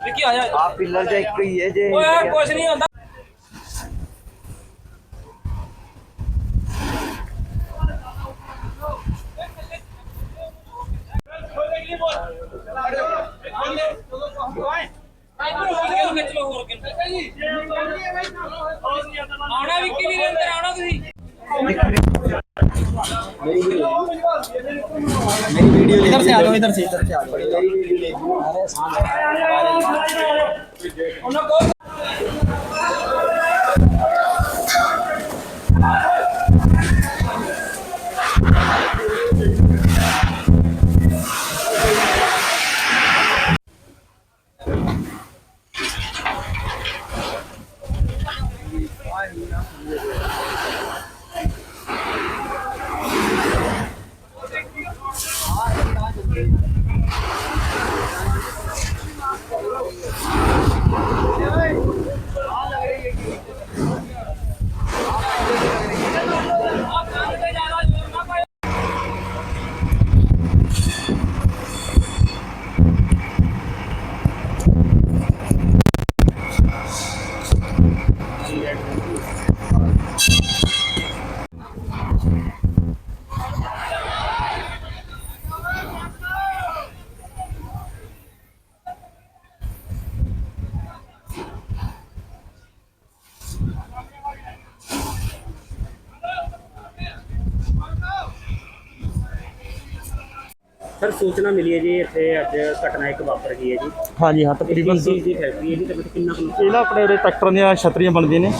ਵਿੱਕੀ ਆ ਜਾ। ਆ ਪਿੱਲਰ ਜਾਂ ਇੱਕ ਹੀ ਹੈ ਜੇ। ਓਏ ਕੁਛ ਨਹੀਂ ਹੁੰਦਾ। ਆਉਣਾ ਵਿੱਕੀ ਵੀਰੇ ਅੰਦਰ ਆਉਣਾ ਤੁਸੀਂ। इधर से आ जाओ इधर से इधर से आ जाओ मेरी वीडियो देखो अरे सामने ਸਰ ਸੂਚਨਾ ਮਿਲੀ ਹੈ ਜੀ ਇੱਥੇ ਅੱਜ ਘਟਨਾ ਇੱਕ ਵਾਪਰ ਗਈ ਹੈ ਜੀ। ਹਾਂਜੀ ਹਾਂ ਤਕਰੀਬਨ ਤਕਰੀਬਨ ਦੀ ਫੈਕਟਰੀ ਹੈ ਜੀ ਤੇ ਕਿੰਨਾ ਕੁ ਨੁਕਸਾਨ? ਇਹ ਨਾ ਆਪਣੇ ਉਰੇ ਟਰੈਕਟਰਾਂ ਦੀਆਂ ਛਤਰੀਆਂ ਬਣਦੀਆਂ ਨੇ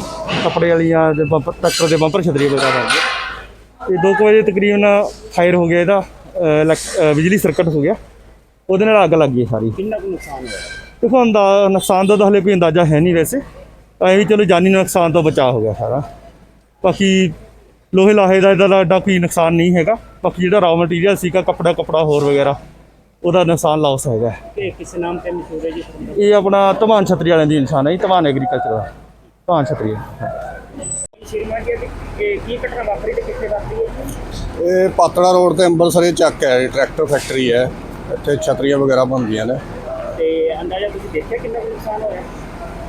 ਕੱਪੜੇ ਵਾਲੀਆਂ ਤੇ ਬੰਪਰ ਟਰੈਕਟਰ ਦੇ ਬੰਪਰ ਛਤਰੀਆਂ ਵਗੈਰਾ ਬਣਦੀਆਂ ਇਹ 2 ਵਜੇ ਤਕਰੀਬਨ ਫਾਇਰ ਹੋ ਗਿਆ ਇਹਦਾ ਬਿਜਲੀ ਸਰਕਟ ਹੋ ਗਿਆ। ਉਹਦੇ ਨਾਲ ਅੱਗ ਲੱਗ ਗਈ ਸਾਰੀ। ਕਿੰਨਾ ਕੁ ਨੁਕਸਾਨ ਹੋਇਆ? ਦੇਖੋ ਅੰਦਾ ਨੁਕਸਾਨ ਦਾ ਤਾਂ ਹਲੇ ਕੋਈ ਅੰਦਾਜ਼ਾ ਹੈ ਨਹੀਂ ਵੈਸੇ। ਐਂ ਵੀ ਚਲੋ ਜਾਨੀ ਨੁਕਸਾਨ ਤੋਂ ਬਚਾਅ ਹੋ ਗਿਆ ਸਾਰਾ। ਬਾਕੀ ਲੋਹੇ ਲਾਹੇ ਦਾ ਇਹਦਾ ਐਡਾ ਕੋਈ ਨੁਕਸਾਨ ਨਹੀਂ ਹੈਗਾ। ਬਾਕੀ ਜਿਹੜਾ ਰਾਅ ਮਟੀਰੀਅਲ ਸੀਗਾ ਕੱਪੜਾ ਕੱਪੜਾ ਹੋਰ ਵਗੈਰਾ ਉਹਦਾ ਨੁਕਸਾਨ ਲਾਸ ਹੈਗਾ। ਕਿ ਕਿਸ ਨਾਮ ਤੇ ਮਸ਼ਹੂਰ ਹੈ ਜੀ? ਇਹ ਆਪਣਾ ਧਮਾਨ ਛਤਰੀ ਵਾਲਿਆਂ ਦੀ ਨਿਸ਼ਾਨ ਹੈ ਜੀ ਧਮਾਨ ਐਗਰੀਕਲਚਰ ਦਾ। ਧਮਾਨ ਛਤਰੀ ਹਾਂ। ਸ਼੍ਰੀਮਾਨ ਜੀ ਇਹ ਕੀ ਘਟਨਾ ਵਾਪਰੀ ਤੇ ਕਿੱਥੇ ਵਾਪਰੀ ਹੈ ਇਹ ਪਾਤੜਾ ਰੋਡ ਤੇ ਅੰਬਰਸਰੇ ਚੱਕ ਹੈ ਟਰੈਕਟਰ ਫੈਕਟਰੀ ਹੈ। ਇੱਥੇ ਛਤਰੀਆਂ ਵਗੈਰਾ ਬਣਦੀਆਂ ਨੇ। ਤੇ ਅੰਦਾਜ਼ਾ ਤੁਸੀਂ ਦੇਖਿਆ ਕਿੰਨਾ ਕੁ ਨੁਕਸਾਨ ਹੋਇਆ?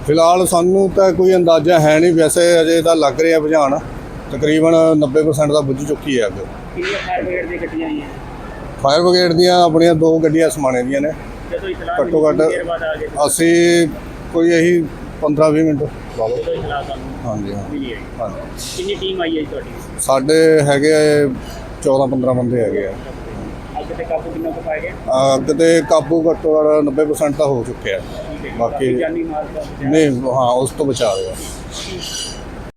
ਫਿਲਹਾਲ ਸਾਨੂੰ ਤਾਂ ਕੋਈ ਅੰਦਾਜ਼ਾ ਹੈ ਨਹੀਂ ਵੈਸੇ ਅਜੇ ਤਾਂ ਲੱਗ ਰਿਹਾ ਬੁਝਾਉਣ ਤਕਰੀਬਨ 90% ਦਾ ਬੁੱਝ ਚੁੱਕੀ ਹੈ ਅੱਗ। ਕਿੰਨੀਆਂ ਫਾਇਰ ਬ੍ਰਿਗੇਡ ਦੀਆਂ ਗੱਡੀਆਂ ਆਈਆਂ ਫਾਇਰ ਬ੍ਰਿਗੇਡ ਦੀਆਂ ਆਪਣੀਆਂ ਦੋ ਗੱਡੀਆਂ ਸਮਾਣੇ ਦੀਆਂ ਨੇ। ਜਦੋਂ ਇਤਲਾਹ ਘੱਟੋ ਘੱਟ ਅਸੀਂ ਕੋਈ ਇਹੀ 15-20 ਮਿੰਟ ਲਾ ਲਓ। ਹਾਂਜੀ ਹਾਂ। ਮਿਲੀ ਹੈ ਹਾਂਜੀ। ਕਿੰਨੀ ਟੀਮ ਆਈ ਹੈ ਜੀ ਤੁਹਾਡੀ? ਸਾਡੇ ਹੈਗੇ 14-15 ਬੰਦੇ ਹੈਗੇ ਆ। ਅੱਗ ਤੇ ਕਾਬੂ ਕਿੰਨਾ ਕੁ ਪਾਇਆ ਗਿਆ? ਅੱਗ ਤੇ ਕਾਬੂ ਘੱਟੋ ਘੱਟ 90% ਤਾਂ ਹੋ ਚੁੱਕਿਆ। ਬਾਕੀ ਨਹੀਂ ਹਾਂ ਉਸ ਤੋਂ ਬਚਾ ਰਿਹਾ।